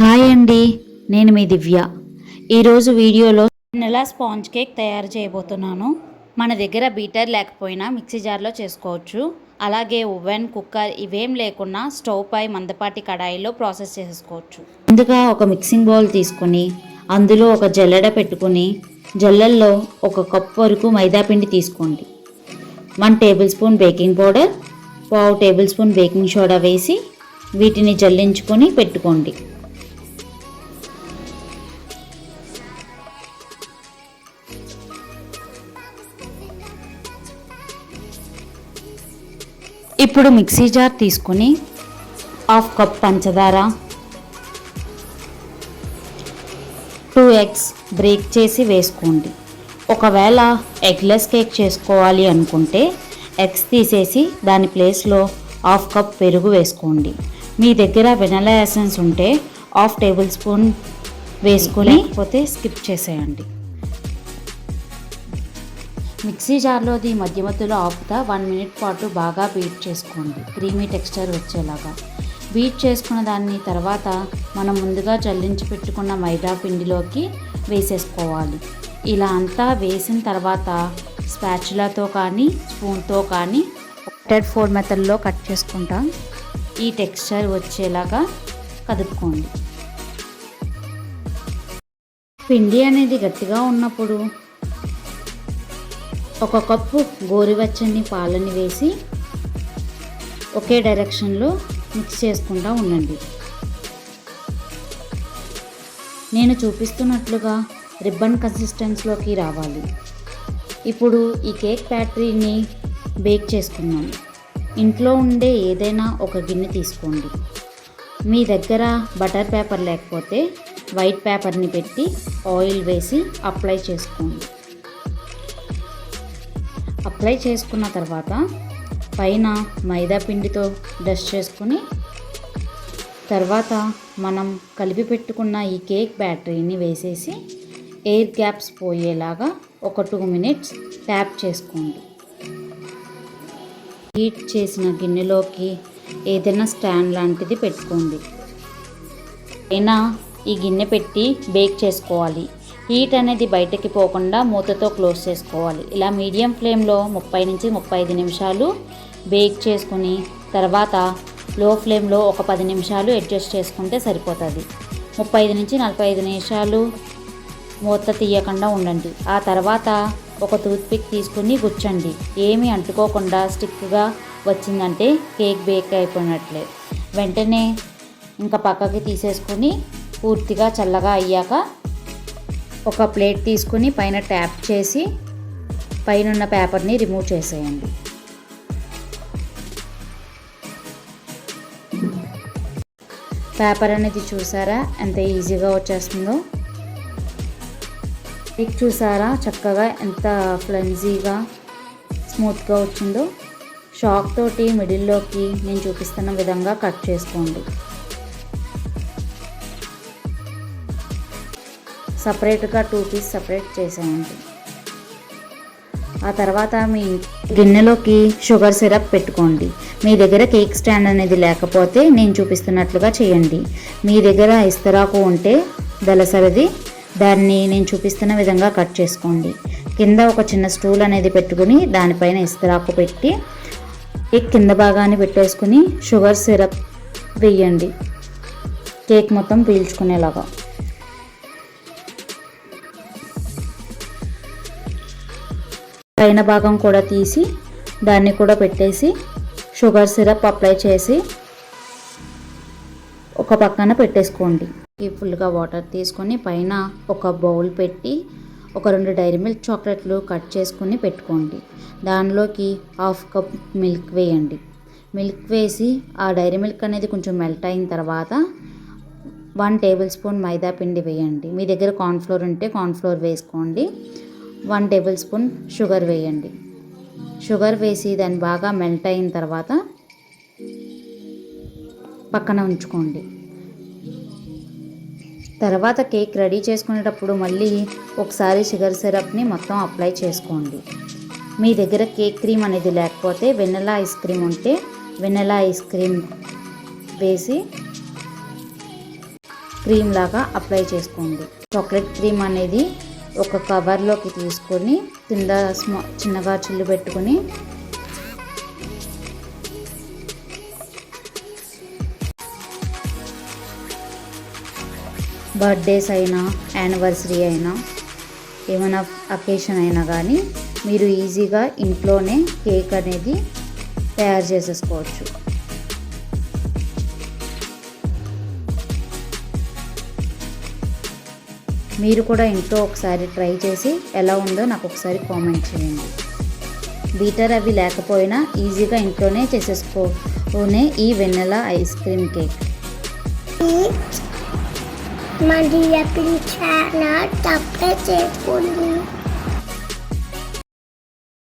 Hi అండి నేను మీ దివ్య. ఈరోజు వీడియోలో నెల స్పాంజ్ కేక్ తయారు చేయబోతున్నాను. మన దగ్గర బీటర్ లేకపోయినా మిక్సీ జార్లో చేసుకోవచ్చు. అలాగే ఓవెన్ కుక్కర్ ఇవేం లేకున్నా స్టవ్ పై మందపాటి కడాయిలో ప్రాసెస్ చేసుకోవచ్చు. ముందుగా ఒక మిక్సింగ్ బౌల్ తీసుకుని అందులో ఒక జల్లెడ పెట్టుకుని జల్లెల్లో ఒక కప్ వరకు మైదా పిండి తీసుకోండి. One table spoon baking powder పావు టేబుల్ స్పూన్ బేకింగ్ సోడా వేసి వీటిని జల్లించుకొని పెట్టుకోండి. ఇప్పుడు మిక్సీ జార్ తీసుకొని హాఫ్ కప్ పంచదార టూ ఎగ్స్ బ్రేక్ చేసి వేసుకోండి. ఒకవేళ ఎగ్లెస్ కేక్ చేసుకోవాలి అనుకుంటే ఎగ్స్ తీసేసి దాని ప్లేస్లో హాఫ్ కప్ పెరుగు వేసుకోండి. మీ దగ్గర వెనలా ఎసెన్స్ ఉంటే హాఫ్ టేబుల్ స్పూన్ వేసుకొని లేకపోతే స్కిప్ చేసేయండి. మిక్సీ జార్లోది మధ్య మధ్యలో ఆపుతా వన్ మినిట్ పాటు బాగా బీట్ చేసుకోండి. క్రీమీ టెక్స్చర్ వచ్చేలాగా. బీట్ చేసుకున్న దాన్ని తర్వాత మనం ముందుగా జల్లించి పెట్టుకున్న మైదా పిండిలోకి వేసేసుకోవాలి. ఇలా అంతా వేసిన తర్వాత స్పాచులాతో కానీ స్పూన్తో కానీ టెడ్ ఫోర్ మెథడ్లో కట్ చేసుకుంటాం. ఈ టెక్స్చర్ వచ్చేలాగా కదుపుకోండి. పిండి అనేది గట్టిగా ఉన్నప్పుడు ఒక కప్పు గోరువెచ్చని పాలని వేసి ఒకే డైరెక్షన్లో మిక్స్ చేసుకుంటూ ఉండండి. నేను చూపిస్తున్నట్లుగా రిబ్బన్ కన్సిస్టెన్స్లోకి రావాలి. ఇప్పుడు ఈ కేక్ బ్యాటరీని బేక్ చేసుకుందాం. ఇంట్లో ఉండే ఏదైనా ఒక గిన్నె తీసుకోండి. మీ దగ్గర బటర్ పేపర్ లేకపోతే వైట్ పేపర్ని పెట్టి ఆయిల్ వేసి అప్లై చేసుకోండి. అప్లై చేసుకున్న తర్వాత పైన మైదా పిండితో డస్ట్ చేసుకుని తర్వాత మనం కలిపి పెట్టుకున్న ఈ కేక్ బ్యాటరీని వేసేసి ఎయిర్ గ్యాప్స్ పోయేలాగా ఒక టూ మినిట్స్ ట్యాప్ చేసుకోండి. హీట్ చేసిన గిన్నెలోకి ఏదైనా స్టాండ్ లాంటిది పెట్టుకోండి. అయినా ఈ గిన్నె పెట్టి బేక్ చేసుకోవాలి. హీట్ అనేది బయటకి పోకుండా మూతతో క్లోజ్ చేసుకోవాలి. ఇలా మీడియం ఫ్లేమ్లో ముప్పై నుంచి ముప్పై ఐదు నిమిషాలు బేక్ చేసుకుని తర్వాత లో ఫ్లేమ్లో ఒక పది నిమిషాలు అడ్జస్ట్ చేసుకుంటే సరిపోతుంది. ముప్పై ఐదు నుంచి నలభై ఐదు నిమిషాలు మూత తీయకుండా ఉండండి. ఆ తర్వాత ఒక టూత్పిక్ తీసుకుని గుచ్చండి. ఏమీ అంటుకోకుండా స్టిక్గా వచ్చిందంటే కేక్ బేక్ అయిపోయినట్లే. వెంటనే ఇంకా పక్కకి తీసేసుకుని పూర్తిగా చల్లగా అయ్యాక ఒక ప్లేట్ తీసుకుని పైన ట్యాప్ చేసి పైన ఉన్న పేపర్ని రిమూవ్ చేసేయండి. పేపర్ అనేది చూసారా? ఎంత ఈజీగా వచ్చేస్తుందో. కేక్ చూసారా? చక్కగా ఎంత ఫ్లెన్జీగా స్మూత్గా వచ్చిందో. షాక్ తోటి మిడిల్లోకి నేను చూపిస్తున్న విధంగా కట్ చేసుకోండి. సపరేట్గా టూ పీస్ సపరేట్ చేసేయండి ఆ తర్వాత మీ గిన్నెలోకి షుగర్ సిరప్ పెట్టుకోండి. మీ దగ్గర కేక్ స్టాండ్ అనేది లేకపోతే నేను చూపిస్తున్నట్లుగా చేయండి. మీ దగ్గర ఇస్తరాకు ఉంటే దలసరిది దాన్ని నేను చూపిస్తున్న విధంగా కట్ చేసుకోండి. కింద ఒక చిన్న స్టూల్ అనేది పెట్టుకుని దానిపైన ఇస్తరాకు పెట్టి కేక్ కింద భాగాన్ని పెట్టేసుకుని షుగర్ సిరప్ వేయండి. కేక్ మొత్తం పీల్చుకునేలాగా. పైన భాగం కూడా తీసి దాన్ని కూడా పెట్టేసి షుగర్ సిరప్ అప్లై చేసి ఒక పక్కన పెట్టేసుకోండి. ఫుల్గా వాటర్ తీసుకొని పైన ఒక బౌల్ పెట్టి ఒక రెండు డైరీ మిల్క్ చాక్లెట్లు కట్ చేసుకుని పెట్టుకోండి. దానిలోకి హాఫ్ కప్ మిల్క్ వేయండి. మిల్క్ వేసి ఆ డైరీ మిల్క్ అనేది కొంచెం మెల్ట్ అయిన తర్వాత వన్ టేబుల్ స్పూన్ మైదా పిండి వేయండి. మీ దగ్గర కార్న్ఫ్లోర్ ఉంటే కార్న్ఫ్లోర్ వేసుకోండి. వన్ టేబుల్ స్పూన్ షుగర్ వేయండి. షుగర్ వేసి దాన్ని బాగా మెల్ట్ అయిన తర్వాత పక్కన ఉంచుకోండి. తర్వాత కేక్ రెడీ చేసుకునేటప్పుడు మళ్ళీ ఒకసారి షుగర్ సిరప్ని మొత్తం అప్లై చేసుకోండి. మీ దగ్గర కేక్ క్రీమ్ అనేది లేకపోతే వెన్నెలా ఐస్ క్రీమ్ ఉంటే వెన్నెలా ఐస్ క్రీమ్ వేసి క్రీమ్ లాగా అప్లై చేసుకోండి. చాక్లెట్ క్రీమ్ అనేది ఒక కవర్లోకి తీసుకొని కింద స్మా చిన్నగా చిల్లు పెట్టుకొని బర్త్డేస్ అయినా యానివర్సరీ అయినా ఏమైనా అకేషన్ అయినా కానీ మీరు ఈజీగా ఇంట్లోనే కేక్ అనేది తయారు చేసేసుకోవచ్చు. మీరు కూడా ఇంట్లో ఒకసారి ట్రై చేసి ఎలా ఉందో నాకు ఒకసారి కామెంట్ చేయండి. బీటర్ అవి లేకపోయినా ఈజీగా ఇంట్లోనే చేసేసుకోనే ఈ వెన్నెల ఐస్ క్రీమ్ కేక్. మరి డిఎపి ఛానల్ సబ్స్క్రైబ్ చేసుకోండి